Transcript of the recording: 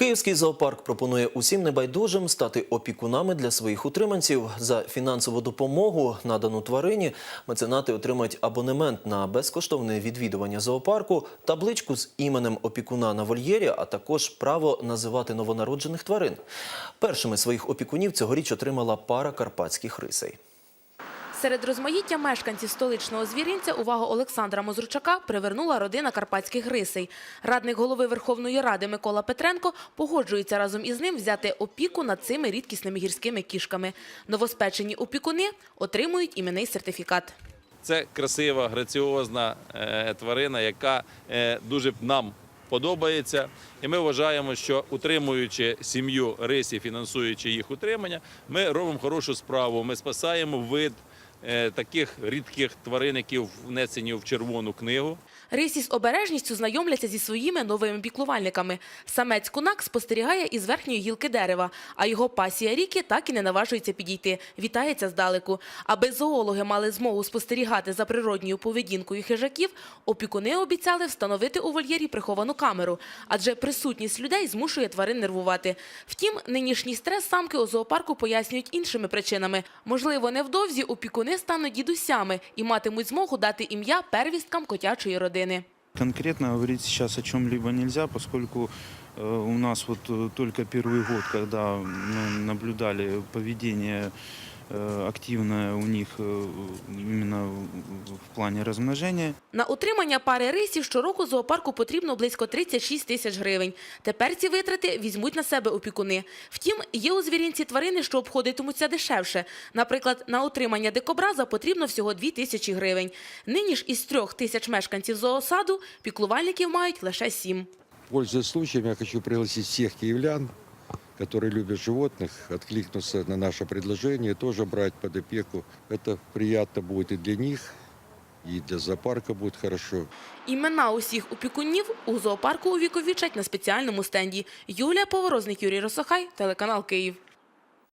Київський зоопарк пропонує усім небайдужим стати опікунами для своїх утриманців. За фінансову допомогу, надану тварині, меценати отримають абонемент на безкоштовне відвідування зоопарку, табличку з іменем опікуна на вольєрі, а також право називати новонароджених тварин. Першими своїх опікунів цьогоріч отримала пара карпатських рисей. Серед розмаїття мешканців столичного звіринця увагу Олександра Мозручака привернула родина карпатських рисей. Радник голови Верховної Ради Микола Петренко погоджується разом із ним взяти опіку над цими рідкісними гірськими кішками. Новоспечені опікуни отримують іменний сертифікат. Це красива, граціозна е, тварина, яка е, дуже нам подобається. І ми вважаємо, що утримуючи сім'ю рисі, фінансуючи їх утримання, ми робимо хорошу справу. Ми спасаємо вид таких рідких тварин, які внесені в червону книгу. Рисі з обережністю знайомляться зі своїми новими піклувальниками. Самець кунак спостерігає із верхньої гілки дерева, а його пасія ріки так і не наважується підійти. Вітається здалеку. Аби зоологи мали змогу спостерігати за природньою поведінкою хижаків, опікуни обіцяли встановити у вольєрі приховану камеру, адже присутність людей змушує тварин нервувати. Втім, нинішній стрес самки у зоопарку пояснюють іншими причинами. Можливо, невдовзі опікуни стануть дідусями і матимуть змогу дати ім'я первісткам котячої родини. Конкретно говорить сейчас о чем-либо нельзя, поскольку э, у нас вот э, только первый год, когда мы наблюдали поведение э, у них э, именно в- плане размножения. На утримання пари рисів щороку зоопарку потрібно близько 36 тисяч гривень. Тепер ці витрати візьмуть на себе опікуни. Втім, є у звірінці тварини, що обходитимуться дешевше. Наприклад, на утримання дикобраза потрібно всього 2 тисячі гривень. Нині ж із трьох тисяч мешканців зоосаду піклувальників мають лише сім. Пользуясь случаем, я хочу пригласить всех киевлян, которые любят животных, откликнуться на наше предложение, тоже брать под опеку. Это приятно будет и для них, и для зоопарка будет хорошо. Імена усіх опікунів у зоопарку увіковічать на спеціальному стенді. Юлія Поворозник, Юрій Росохай, телеканал Київ.